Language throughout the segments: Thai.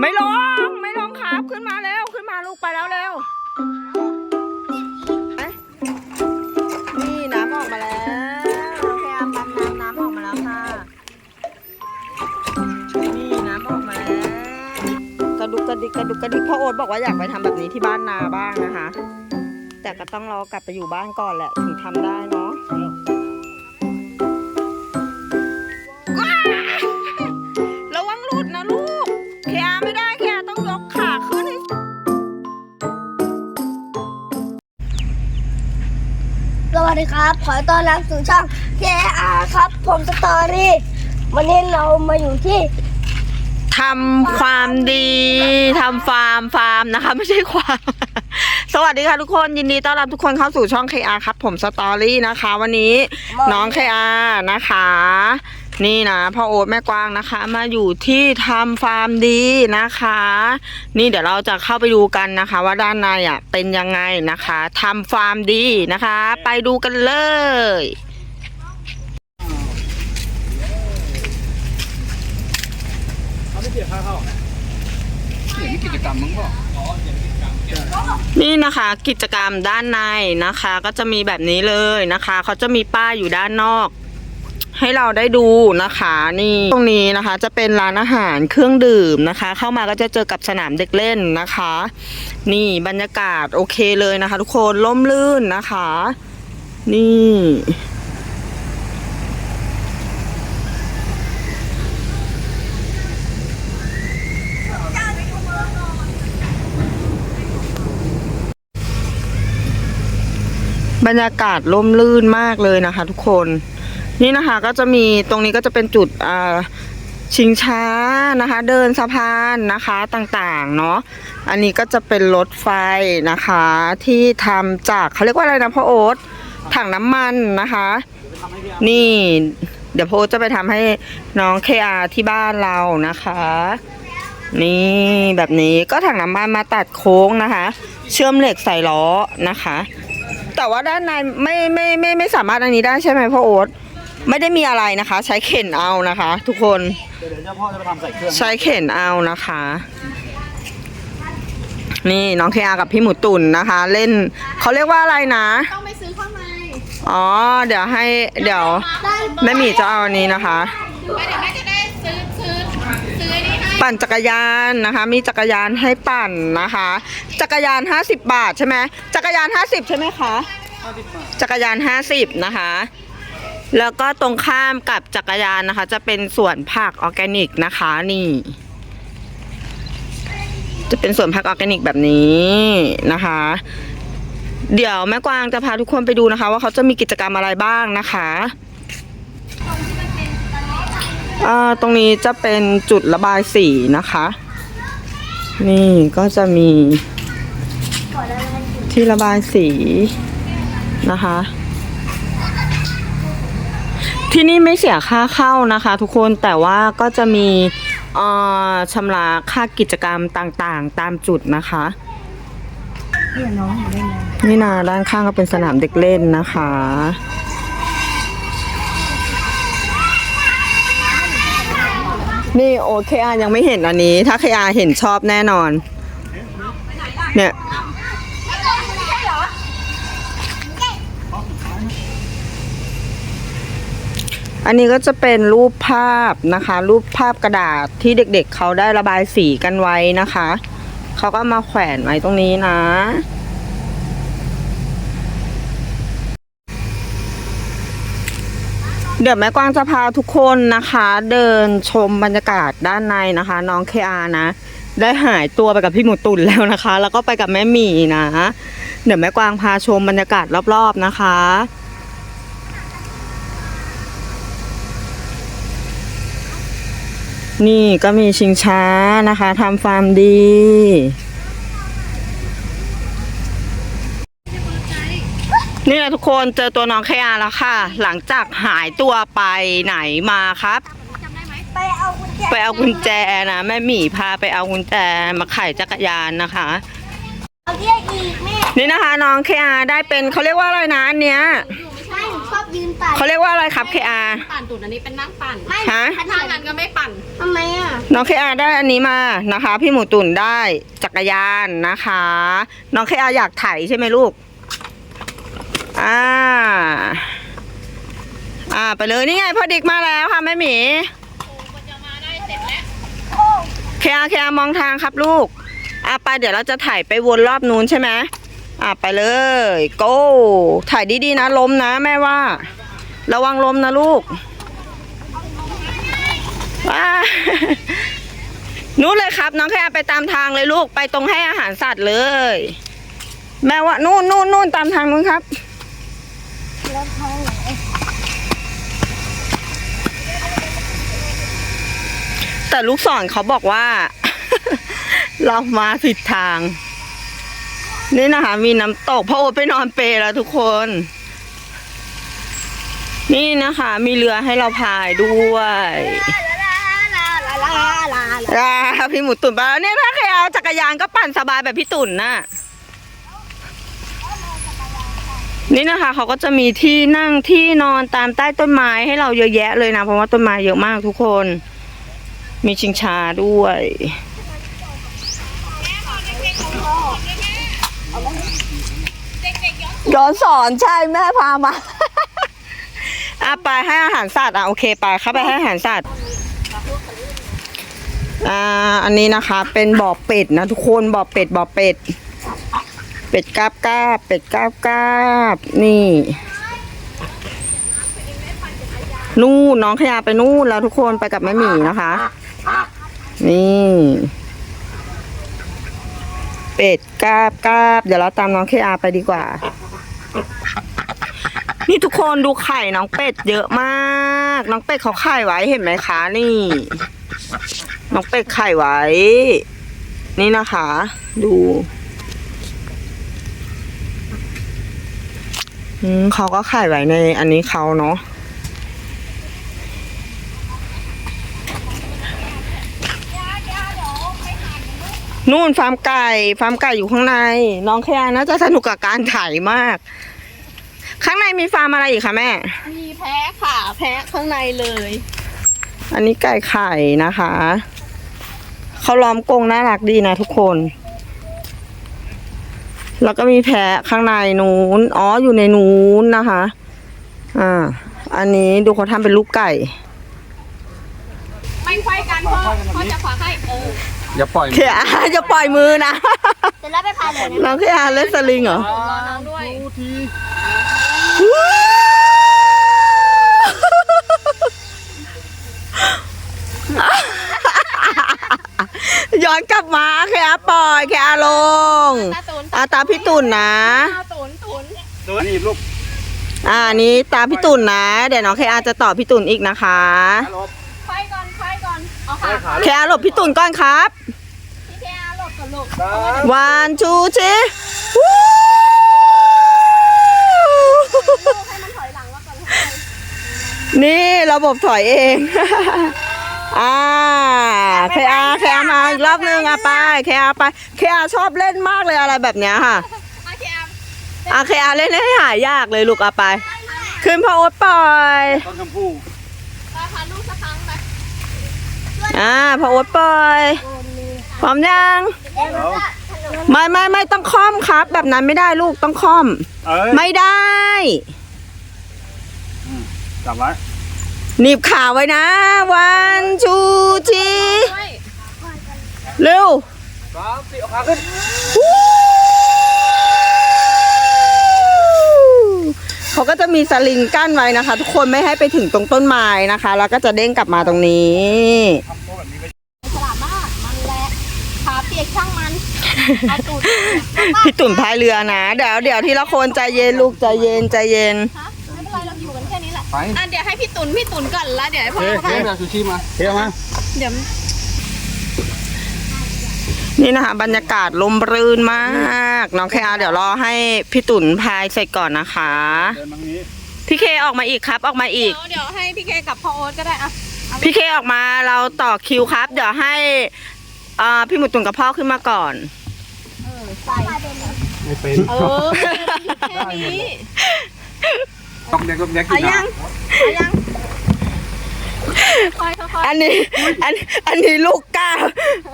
ไม่ลง ไม่ลงครับ ขึ้นมาแล้ว ขึ้นมาลูกไปแล้วเร็วนี่น้ำออกมาแล้วพยายามปั๊มน้ำน้ำออกมาแล้วค่ะ นี่น้ำออกมาแล้ว กระดุกกระดิกกระดุกกระดิกพ่อโอ๊ตบอกว่าอยากไปทำแบบนี้ที่บ้านนาบ้างนะคะ แต่ก็ต้องรอกลับไปอยู่บ้านก่อนแหละถึงทำได้เนาะ สวัสดีครับ ขอต้อนรับสู่ช่อง KR ครับ ผมสตอรี่ วันนี้เรามาอยู่ที่ ทำความดีทำฟาร์มฟาร์มนะคะ ไม่ใช่ความ สวัสดีค่ะทุกคนยินดีต้อนรับทุกคนเข้าสู่ช่อง KR ครับ ผมสตอรี่นะคะ วันนี้น้อง KR นะคะ นี่นะพ่อโอ๊ตแม่กวางนะคะ มาอยู่ที่ทำฟาร์มดีนะคะ นี่เดี๋ยวเราจะเข้าไปดูกันนะคะ ว่าด้านในอะเป็นยังไงนะคะทำฟาร์มดีนะคะ ไปดูกันเลย เขาไม่เสียค่าเข้านะเสียมีกิจกรรมมั้งบอกนี่นะคะกิจกรรมด้านในนะคะ ก็จะมีแบบนี้เลยนะคะ เขาจะมีป้ายอยู่ด้านนอก ให้เราได้ดูนะคะนี่ตรงนี้นะคะจะเป็นร้านอาหารเครื่องดื่มนะคะ เข้ามาก็จะเจอกับสนามเด็กเล่นนะคะ นี่บรรยากาศโอเคเลยนะคะ ทุกคนล่มลื่นนะคะ นี่บรรยากาศร่มรื่นมากเลยนะคะทุกคน นี่นะคะก็จะมีตรงนี้ก็จะเป็นจุดชิงช้านะคะ เดินสะพานนะคะต่างๆเนาะอันนี้ก็จะเป็นรถไฟนะคะที่ทำจากเขาเรียกว่าอะไรนะพ่อโอ๊ตถังน้ำมันนะคะ นี่เดี๋ยวพ่อโอ๊ตจะไปทำให้น้องเคอาที่บ้านเรานะคะ นี่แบบนี้ก็ถังน้ำมันมาตัดโค้งนะคะ เชื่อมเหล็กใส่ล้อนะคะ แต่ว่าด้านในไม่ไม่ไม่ไม่สามารถอันนี้ได้ใช่ไหมพ่อโอ๊ต ไม่ได้มีอะไรนะคะ ใช้เข็นเอานะคะ ทุกคนเดี๋ยวเจ้าพ่อจะไปทำใส่เครื่องใช้เข็นเอานะคะ นี่น้องเคอากับพี่หมูตุ่นนะคะ เล่นเขาเรียกว่าอะไรนะ ต้องไปซื้อข้างในอ๋อ เดี๋ยวให้เดี๋ยวแม่หมีจะเอาอันนี้นะคะแล้วเดี๋ยวแม่จะได้ซื้อซื้อซื้อไอ้นี่ให้ปั่นจักรยานนะคะ มีจักรยานให้ปั่นนะคะ จักรยาน 50 บาทใช่ไหมจักรยาน 50 ใช่ไหมคะ จักรยาน 50 นะคะ แล้วก็ตรงข้ามกับจักรยานนะคะ จะเป็นสวนผักออร์แกนิกนะคะนี่ จะเป็นสวนผักออร์แกนิกแบบนี้นะคะ เดี๋ยวแม่กวางจะพาทุกคนไปดูนะคะ ว่าเขาจะมีกิจกรรมอะไรบ้างนะคะตรงนี้จะเป็นจุดระบายสีนะคะ นี่ก็จะมีที่ระบายสีนะคะ ที่นี่ไม่เสียค่าเข้านะคะ ทุกคนแต่ว่าก็จะมีเอ่อชำระค่ากิจกรรมต่างๆ ตามจุดนะคะนี่นาด้านข้างก็เป็นสนามเด็กเล่นนะคะ นี่โอเคอายังไม่เห็นอันนี้ ถ้าเคอาเห็นชอบแน่นอน เนี่ย อันนี้ก็จะเป็นรูปภาพนะคะ รูปภาพกระดาษที่เด็กๆเขาได้ระบายสีกันไว้นะคะ เขาก็มาแขวนไว้ตรงนี้นะ เดี๋ยวแม่กวางจะพาทุกคนนะคะ เดินชมบรรยากาศด้านในนะคะ น้องเคอานะ ได้หายตัวไปกับพี่หมูตุ่นแล้วนะคะ แล้วก็ไปกับแม่หมีนะ เดี๋ยวแม่กวางพาชมบรรยากาศรอบๆนะคะ นี่ก็มีชิงช้านะคะทำฟาร์มดี นี่แหละทุกคนเจอตัวน้องแคอาแล้วค่ะ หลังจากหายตัวไปไหนมาครับ ไปเอากุญแจไปเอากุญแจนะแม่หมีพาไปเอากุญแจมาไขจักรยานนะคะ เอาเรียกอีกแม่ นี่นะคะน้องเคอาได้เป็นเขาเรียกว่าอะไรนะอันเนี้ย ใช่หนูชอบยืนตากเขาเรียกว่าอะไรอะไรครับเคอาปั่นตุ่นอันนี้เป็นนั่งปั่นไม่ฮะ ถ้างั้นก็ไม่ปั่น ทำไมอะน้องเคอาได้อันนี้มานะคะ พี่หมูตุ่นได้จักรยานนะคะ น้องเคอาอยากไถใช่ไหมลูกอ่าอ่าไปเลยนี่ไงพอดิกมาแล้วค่ะแม่หมีมันจะมาได้เสร็จแล้วเคอาเคอามองทางครับลูก อะไปเดี๋ยวเราจะถ่ายไปวนรอบนู้นใช่ไหมอะไปเลยโก้ถ่ายดีๆนะล้มนะแม่ว่า ระวังลมนะลูกว้านู้นเลยครับ น้องแค่ไปตามทางเลยลูกไปตรงให้อาหารสัตว์เลย แม่ว่านู่นนู่นนู่นตามทางนู้นครับแต่ลูกศรเขาบอกว่า เรามาผิดทาง นี่นะคะ มีน้ำตกพ่อโอไปนอนเปรแล้วทุกคน นี่นะคะมีเรือให้เราพายด้วยลาลาลาลาลาลาลาพี่หมูตุ่นไปแล้วเนี่ยถ้าใครเอาจักรยานก็ปั่นสบายแบบพี่ตุ่นน่ะนี่นะคะเขาก็จะมีที่นั่งที่นอนตามใต้ต้นไม้ให้เราเยอะแยะเลยนะ เพราะว่าต้นไม้เยอะมากทุกคน มีชิงชาด้วยย้อนสอนใช่แม่พามา อะไปให้อาหารสัตว์อะโอเคไปเข้าไปให้อาหารสัตว์อ่าอันนี้นะคะ เป็นบ่อเป็ดนะทุกคนบ่อเป็ดบ่อเป็ด เป็ดกราบกราบเป็ดกราบกราบนี่ นู่นน้องขยาไปนู่นแล้วทุกคนไปกับแม่หมีนะคะ นี่ เป็ดกาบกาบเดี๋ยวเราตามน้องเคอาไปดีกว่า นี่ทุกคนดูไข่น้องเป็ดเยอะมาก น้องเป็ดเขาไข่ไว้เห็นไหมคะนี่ น้องเป็ดไข่ไว้ นี่นะคะ ดูอืมเขาก็ไข่ไว้ในอันนี้เขาเนาะนู่นฟาร์มไก่ ฟาร์มไก่อยู่ข้างใน น้องแคน่าจะสนุกกับการถ่ายมาก ข้างในมีฟาร์มอะไรอีกคะแม่ มีแพ้ค่ะ แพ้ข้างในเลย อันนี้ไก่ไข่นะคะ เขาล้อมกรงน่ารักดีนะทุกคน แล้วก็มีแพะข้างในนู้น อ๋ออยู่ในนู้นนะคะ อ่า อันนี้ดูเขาทำเป็นลูกไก่ ไม่ค่อยกันพ่อพ่อจะขวาให้เอออย่าปล่อยเคอาจะปล่อยมือนะเสร็จแล้วไปพายเลยนะน้องเคอาเล่นสลิงเหรอรอน้องด้วยดูที ย้อนกลับมาเคอาปล่อยเคอาลงตาตุนอาตามพี่ตุ่นนะตาตุนตุนดูนี่ลูกอ่าอันนี้ตามพี่ตุ่นนะ เดี๋ยวน้องเคอาจะต่อพี่ตุ่นอีกนะคะลบไฟก่อนไฟก่อน เอาไปค่ะขาเคอาหลบพี่ตุ่นก่อนครับ พี่แกหลบกับหลบสาม วันชูชี ให้มันถอยหลังมาก่อนให้ นี่ระบบถอยเอง อ่าเคอาเคอามาอีกรอบนึงอะไปเคอาไปเคอาชอบเล่นมากเลยอะไรแบบเนี้ยค่ะโอเคอะอะเคอาเล่นให้หายยากเลยลูกอะไป ขึ้นพอโอ๊ตปล่อยต้นชมพู่เราพาลูกสักครั้งไปอ่าพอโอ๊ตปล่อยพร้อมยังเดี๋ยวไม่ไม่ไม่ต้องค่อมครับ แบบนั้นไม่ได้ลูกต้องค่อมเอ้ยไม่ได้ จับไว้หนีบขาไว้นะ วันชูชีด้วยเร็วสามสี่เอาขาขึ้นเขาก็จะมีสลิงกั้นไว้นะคะ ทุกคนไม่ให้ไปถึงตรงต้นไม้นะคะ แล้วก็จะเด้งกลับมาตรงนี้ทำตัวแบบนี้ไปฉลาดมากมันแหละขาเปียกช่างมันเอาตูดพี่ตุ่นพายเรือนะ เดี๋ยวเดี๋ยวทีละคนใจเย็นลูกใจเย็นใจเย็น ไปอะเดี๋ยวให้พี่ตุนพี่ตุนก่อนแล้วเดี๋ยวให้พ่อเฮ้ยเขาเฮ้ไปยเอาชูชีพมาเฮ้ยเอามาเดี๋ยวนี่นะคะบรรยากาศลมรื่นมากน้องแคอาเดี๋ยวรอให้พี่ตุ่นพายเสร็จก่อนนะคะ เดินมาทางนี้พี่เคออกมาอีกครับออกมาอีกเดี๋ยวเดี๋ยวให้พี่เคกับพ่อโอ๊ตก็ได้อะพี่เคออกมาเราต่อคิวครับ เดี๋ยวให้อ่าพี่หมุดตุ่นกับพ่อขึ้นมาก่อน เออใส่ไม่เป็นเอออยู่แค่นี้ ต้องแดกต้องแดกกิเอานยังนะเอายังค่อยๆค่อยอันนี้อันอันนี้ลูกกล้า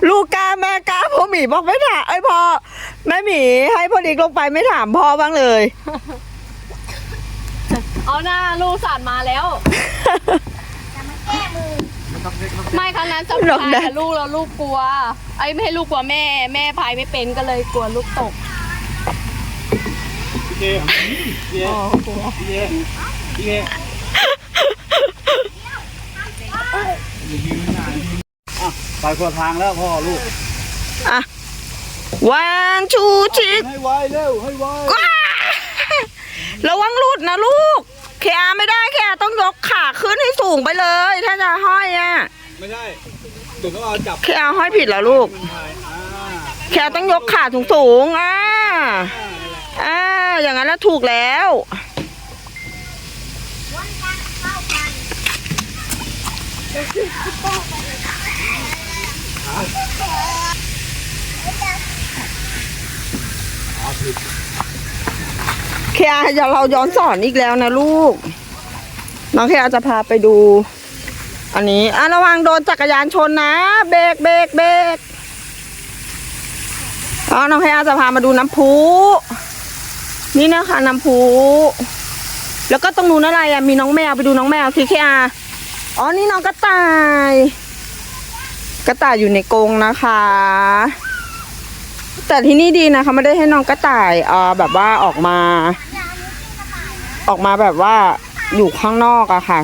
ลูกกล้าแม่กล้าพ่อหมีบอกไม่ถามไอ้ยพ่อแม่หมีให้พ่อดิกลงไปไม่ถามพ่อบ้างเลยๆเอาหน้าลูกสาดมาแล้วไม่ครั้งนั้นสัมลองภาษได้ณ์กับลูกแล้วลูกกลัว ไอ้ยไม่ให้ลูกกลัวแม่ แม่พายไม่เป็นก็เลยกลัวลูกตกพี่ เย่เเเไปคนทางแล้วพ่อลูกอะวันชูชิกให้ไวเร็วให้ไวว้าระวังหลุดนะลูกแคร์ไม่ได้แคร์ต้องยกขาขึ้นให้สูงไปเลย ถ้าจะห้อยอะไม่ได้เดี๋ยวก็เอาจับแคร์ห้อยผิดเหรอลูก แคร์ต้องยกขาสูงสูงอ่า อ่าอย่างนั้นแล้วถูกแล้วแคร์อย่าเราย้อนสอนอีกแล้วนะลูก น้องแคร์จะพาไปดู อันนี้อะระวังโดนจักรยานชนนะเบรกเบรกเบรกอ๋อน้องแคร์จะพามาดูน้ำพุ นี่นะคะน้ำพุแล้วก็ตรงนู้นอะไรอะมีน้องแมวไปดูน้องแมวสิแคร์อ๋อนี่น้องกระต่าย กระต่ายอยู่ในกรงนะคะ แต่ที่นี่ดีนะคะไม่ได้ให้น้องกระต่ายเอ่อแบบว่าออกมา ออกมาแบบว่าอยู่ข้างนอกอะค่ะ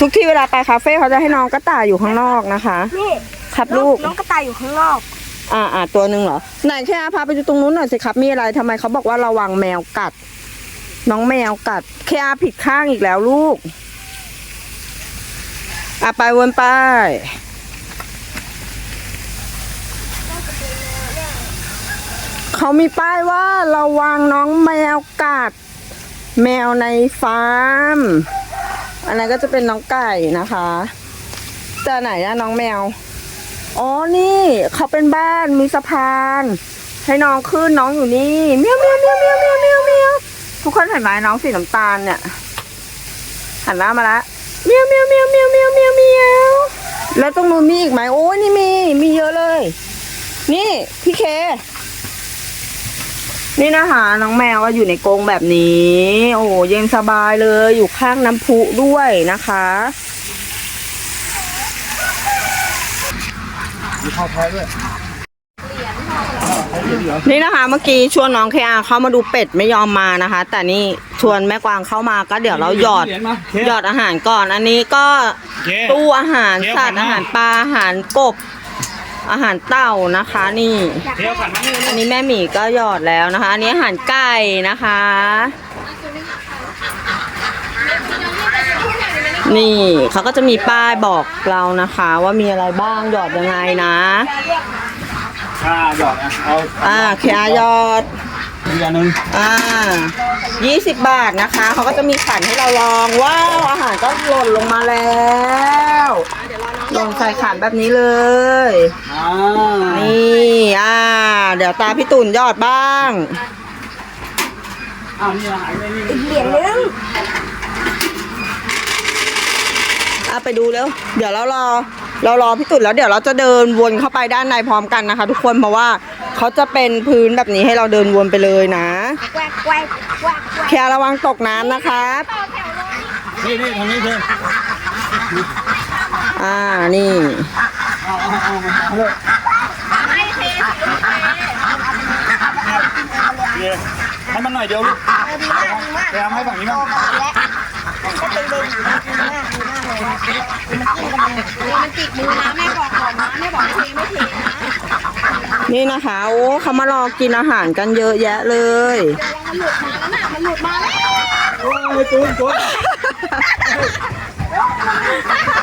ทุกที่เวลาไปคาเฟ่เขาจะให้น้องกระต่ายอยู่ข้างนอกนะคะ นี่ครับลูกน้องกระต่ายอยู่ข้างนอก อ่าอ่าตัวหนึ่งเหรอไหนแค่พาไปดูตรงนู้นหน่อยสิครับมีอะไรทำไมเขาบอกว่าระวังแมวกัด น้องแมวกัด แค่ผิดข้างอีกแล้วลูกอะไปวนไปเขามีป้ายว่าระวังน้องแมวกัด แมวในฟาร์ม อันนั้นก็จะเป็นน้องไก่นะคะ แต่ไหนอะน้องแมว อ๋อ นี่เขาเป็นบ้านมีสะพาน ให้น้องขึ้นน้องอยู่นี่เมียวเมียวเมียวเมียวเมียวเมียวเมียวทุกคนเห็นไหมน้องสีน้ำตาลเนี่ยหันหน้ามาละเมียวเมียวเมียวเมียวเมียวเมียวเมียวแล้วตรงนู้นมีอีกไหมโอ้ยนี่มีมีเยอะเลย นี่พี่เค นี่นะคะน้องแมวก็อยู่ในกรงแบบนี้ โอ้เย็นสบายเลยอยู่ข้างน้ำพุด้วยนะคะ มีข้าวแพ้ด้วยนี่นะคะเมื่อกี้ชวนน้องเคอาเข้ามาดูเป็ดไม่ยอมมานะคะ แต่นี่ชวนแม่กวางเข้ามาก็เดี๋ยวเราหยอดเหรีญมาเคหยอดอาหารก่อน อันนี้ก็เคตู้อาหารเดี๋ยวสัตว์ก่อนนะอาหารปลาอาหารกบ อาหารเต่านะคะนี่เที่ยวขันมานี่ อันนี้แม่หมีก็หยอดแล้วนะคะ อันนี้อาหารไก่นะคะ นี่เขาก็จะมีป้ายบอกเรานะคะ ว่ามีอะไรบ้างหยอดยังไงนะค่าหยอดนะเอาอ่าเคอาหยอดเดือนหนึ่งอ่ายี่สิบบาทนะคะเขาก็จะมีขันให้เราลองว้าวอาหารก็หล่นลงมาแล้วหล่นใส่ขันแบบนี้เลยอ่านี่อ่า เดี๋ยวตาพี่ตุ่นยอดบ้างอ้าวนี่อาหารไม่นี่เหรียญนึง อะไปดูเร็วเดี๋ยวเรารอ เรารอพี่ตุ่นแล้วเดี๋ยวเราจะเดินวนเข้าไปด้านในพร้อมกันนะคะ ทุกคนเพราะว่าเขาจะเป็นพื้นแบบนี้ให้เราเดินวนไปเลยนะแกวกแกวกแกวกแกวกแค่ระวังตกน้ำนะครับนี่นี่ทางนี้เธออ่านี่เอาเอาเอามาเอาเลยเคให้มันหน่อยเดียวลูกแกเอาให้ฝั่งนี้มั้ง ก็เป็นเด็กดีมากดีมาเลยนะมันติดมือนะแม่บอกก่อนนะแม่บอกให้เทไม่เทนะนี่นะคะโอ้เขามารอกินอาหารกันเยอะแยะเลยมันหลุดมาแล้วน่ะมันหลุดมาแล้วโอ้ยตุ้ยตุ้ย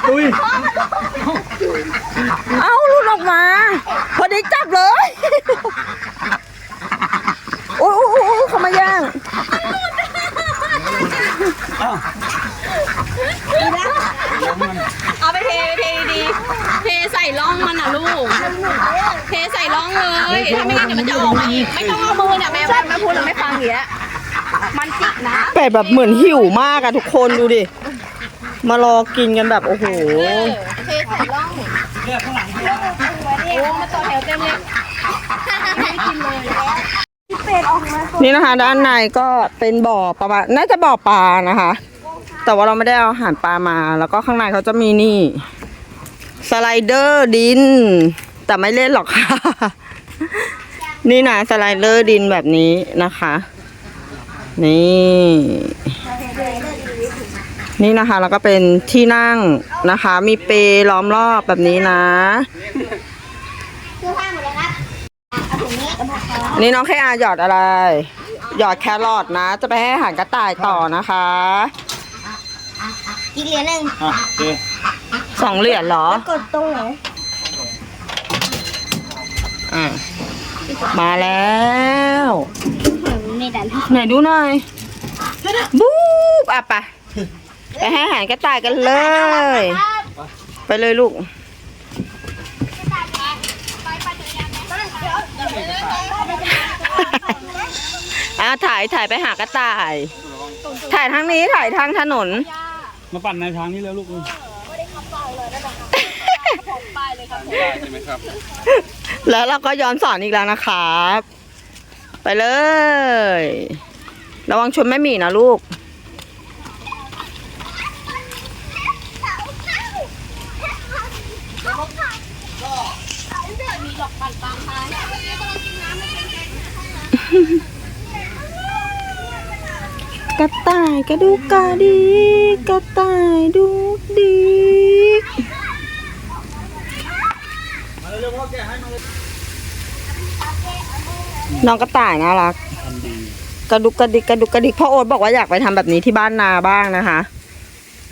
ตุ้ยเอาหลุดออกมา พอดีจับเลย โอ้ยโอ้ยโอ้ยโอ้ยเขามาย่าง อ้าว เอาไปเทไปเทดีๆเทใส่ร่องมันอะลูก เทใส่ร่องเลย ถ้า ไม่งั้นเดี๋ยวมันจะออกมาไม่ต้องเอามือเนี่ยแม่แม่พูดแล้วไม่ฟังอย่างเงี้ยมันจิกนะเป็ดแบบเหมือนหิวมากอะทุกคนดูดิ มารอกินกันแบบโอ้โห เทใส่ร่องเนี่ยข้างหลังโอ้มาต่อแถวเต็มเลยไม่กินเลยนี่นะคะ ด้านในก็เป็นบ่อประมาณน่าจะบ่อปลานะคะ แต่ว่าเราไม่ได้เอาอาหารปลามา แล้วก็ข้างในเขาจะมีนี่ สไลเดอร์ดิน แต่ไม่เล่นหรอกค่ะ นี่นะสไลเดอร์ดินแบบนี้นะคะ นี่ นี่นะคะแล้วก็เป็นที่นั่งนะคะ มีเปลล้อมรอบแบบนี้นะเสื้อผ้าหมดแล้วครับเอาถุงนี้กับผักขอนี่น้องแค่อาหยอดอะไร หยอดแครอทนะ จะไปให้อาหารกระต่ายต่อนะคะ อีกเหรียญหนึ่งอะโอเคสองเหรียญเหรอ กดตรงไหน อะมาแล้วไม่ดันไหนดูหน่อยบู๊บอะไปไปให้อาหารกระต่ายกันเลย ไปเลยลูกอะถ่ายถ่ายไปหากระต่าย ถ่ายทางนี้ถ่ายทางถนน มาปั่นในทางนี้แล้วลูก ได้ใช่ไหมครับแล้วเราก็ย้อนสอนอีกแล้วนะครับ ไปเลย ระวังชนแม่หมีนะลูก กระต่ายกระดูกกระดิกกระต่ายดูกดิก มาเร็วๆพ่อแกให้มาเลยน้องกระต่ายน่ารัก ทำดีกระดุกกระดิกกระดุกกระดิกพ่อโอ๊ตบอกว่าอยากไปทำแบบนี้ที่บ้านนาบ้างนะคะ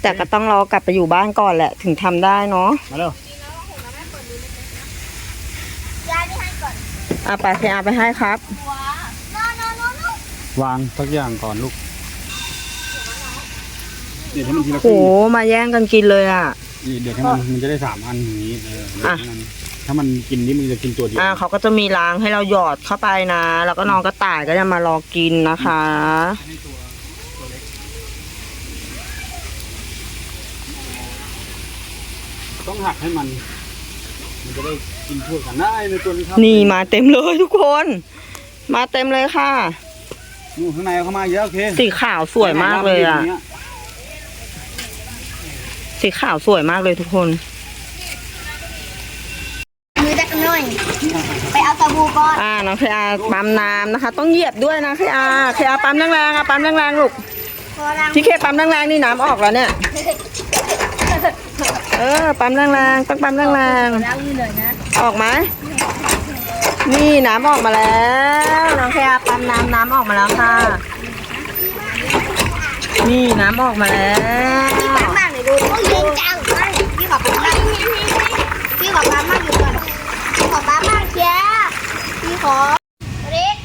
แต่ก็ต้องรอกลับไปอยู่บ้านก่อนแหละ ถึงทำได้เนาะมาเร็วยายไม่ให้ก่อนอะไปเคอาไปให้ครับนอนนอนนอนนอน วางสักอย่างก่อนลูกเดี๋ยวให้มันทีละคโหรึ่งมาแย่งกันกินเลยอะเดี๋ยวให้มันมันจะได้สามอันอย่างนี้เออเดี๋ยวให้มัน ถ้ามันกินนี่มันจะกินตัวเดียวอะเขาก็จะมีรางให้เราหยอดเข้าไปนะ แล้วก็น้องกระต่ายก็จะมารอกินนะคะต้องหักให้มัน มันจะได้กินทั่วกันได้ในตัวนี้ครับนี่มาเต็มเลยทุกคน มาเต็มเลยค่ะ นู่นข้างในเอาเข้ามาเยอะโอเคสีขาวสวยมากเลยอะ สีขาวสวยมากเลยทุกคน มือตะกันหน่อย ไปเอ่าน้องเคอาปั๊มน้ำนะคะ ต้องเหยียบด้วยนะเคอาเคอาปั๊มแรงๆอะปั๊มแรงๆลูกพี่เคปั๊มแรงๆนี่น้ำออกแล้วเนี่ยเออปั๊มแรงๆต้องปั๊มแรงๆออกไหมนี่น้ำออกมาแล้วน้องเคอาปั๊มน้ำน้ำออกมาแล้วค่ะ นี่น้ำออกมาแล้วมากเลยดูโอ้ยเย็นจังพี่ขอปั๊มมากพี่ขอปั๊มมากอยู่ก่อนพี่ขอปั๊มมาก พี่ขอเด็ก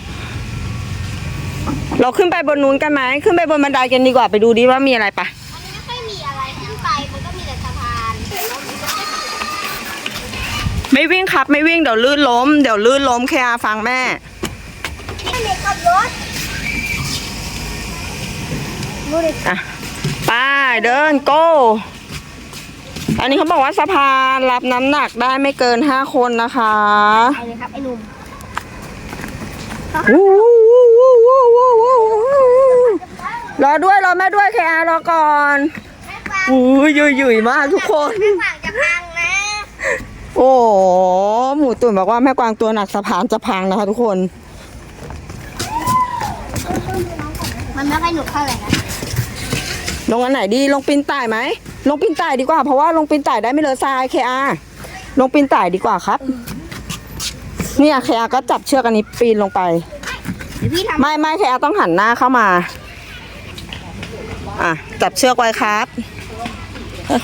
เราขึ้นไปบนนู้นกันไหมขึ้นไปบนบันไดกันดีกว่าไปดูดิว่ามีอะไรปะอันนี้ไม่ค่อยมีอะไรขึ้นไปมันก็มีแต่สะพานไม่วิ่งครับ ไม่วิ่งเดี๋ยวลื่นล้มเดี๋ยวลื่นล้มเคอาฟังแม่นี่เด็กขับรถดูดิอะไปเดินโก้อันนี้เขาบอกว่าสะพานรับน้ำหนักได้ไม่เกินห้าคนนะคะไปเลยครับไอ้หนุ่มวู้วู้วู้วู้วู้วู้วู้ รอด้วยรอแม่ด้วยเคอารอก่อนแม่กวางอุ้ยยุยยุยมากทุกคนแม่กวางจะพังนะ โอ้โหหมูตุ่นบอกว่าแม่กวางตัวหนักสะพานจะพังนะคะทุกคน มันไม่ค่อยหนุกเท่าไหร่นะลงอันไหนดีลงปีนต่ายไหมลงปีนต่ายดีกว่าเพราะว่าลงปีนต่ายได้ไม่เลอะทรายเคอาลงปีนต่ายดีกว่าครับ เนี่ยเคอาก็จับเชือกอันนี้ปีนลงไป เดี๋ยวพี่ทำไม่ไม่เคอาต้องหันหน้าเข้ามา อะ จับเชือกไว้ครับ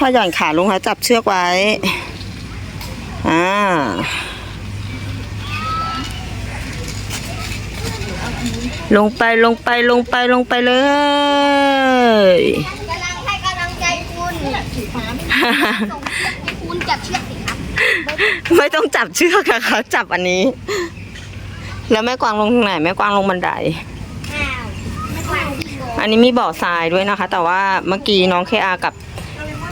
ค่อยๆหย่อนขาลงค่ะจับเชือกไว้ อ่า ลงไปลงไปลงไปลงไปเลย กำลังให้กำลังใจคุณ ส่งเชือกให้คุณจับเชือกสิครับ ไม่ต้องจับเชือกอะค่ะจับอันนี้ แล้วแม่กวางลงทางไหนแม่กวางลงบันไดอ้าวแม่กวางอันนี้มีบ่อทรายด้วยนะคะ แต่ว่าเมื่อกี้น้องเคอากับ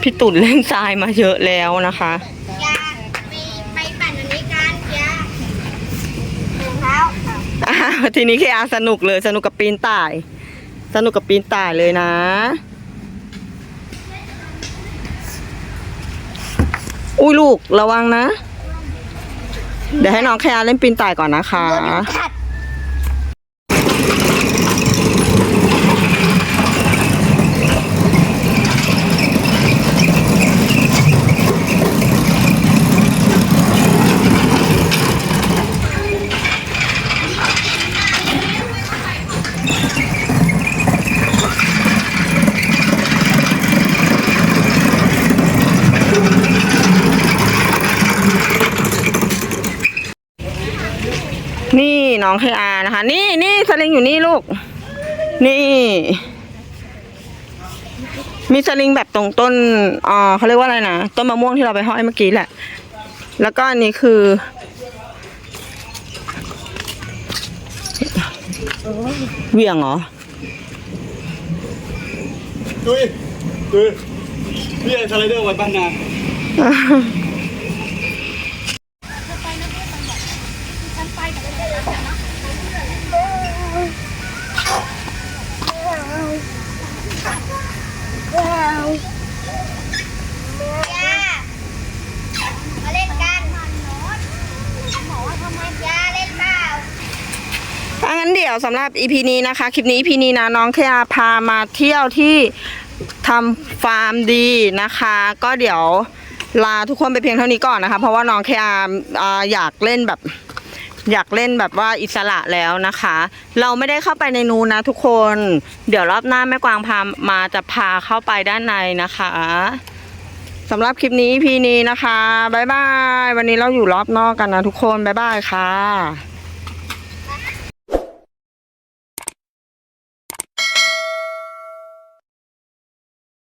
พี่ตุ่นเล่นทรายมาเยอะแล้วนะคะยาไปไปปั่นอันนี้กันยาถุงเท้าอ่าทีนี้เคอาสนุกเลยสนุกกับปีนต่าย สนุกกับปีนต่ายเลยนะ อุ้ยลูกระวังนะ เดี๋ยวให้น้องแคร์เล่นปีนต่ายก่อนนะคะขัด นี่น้องเคอานะคะ นี่นี่สลิงอยู่นี่ลูก นี่ มีสลิงแบบตรงต้นอ่าเขาเรียกว่าอะไรนะต้นมะม่วงที่เราไปห้อยเมื่อกี้แหละ แล้วก็อันนี้คือ เวี่ยงเหรอดุยดุยพี่ไอ้สไลเดอร์ไว้บ้านนา ยามาเล่นกันบอกว่าทำไมยาเล่นเปล่า ถ้างั้นเดี๋ยวสำหรับ EP นี้นะคะ คลิปนี้ EP นี้นะน้องเคอาพามาเที่ยวที่ทำฟาร์มดีนะคะ ก็เดี๋ยวลาทุกคนไปเพียงเท่านี้ก่อนนะคะ เพราะว่าน้องเคอาอ่อยากเล่นแบบอยากเล่นแบบว่าอิสระแล้วนะคะ เราไม่ได้เข้าไปในนูนนะทุกคน เดี๋ยวรอบหน้าแม่กวางพามาจะพาเข้าไปด้านในนะคะสำหรับคลิปนี้ EP นี้นะคะ บ๊ายบาย วันนี้เราอยู่รอบนอกกันนะทุกคน บ๊ายบายค่ะ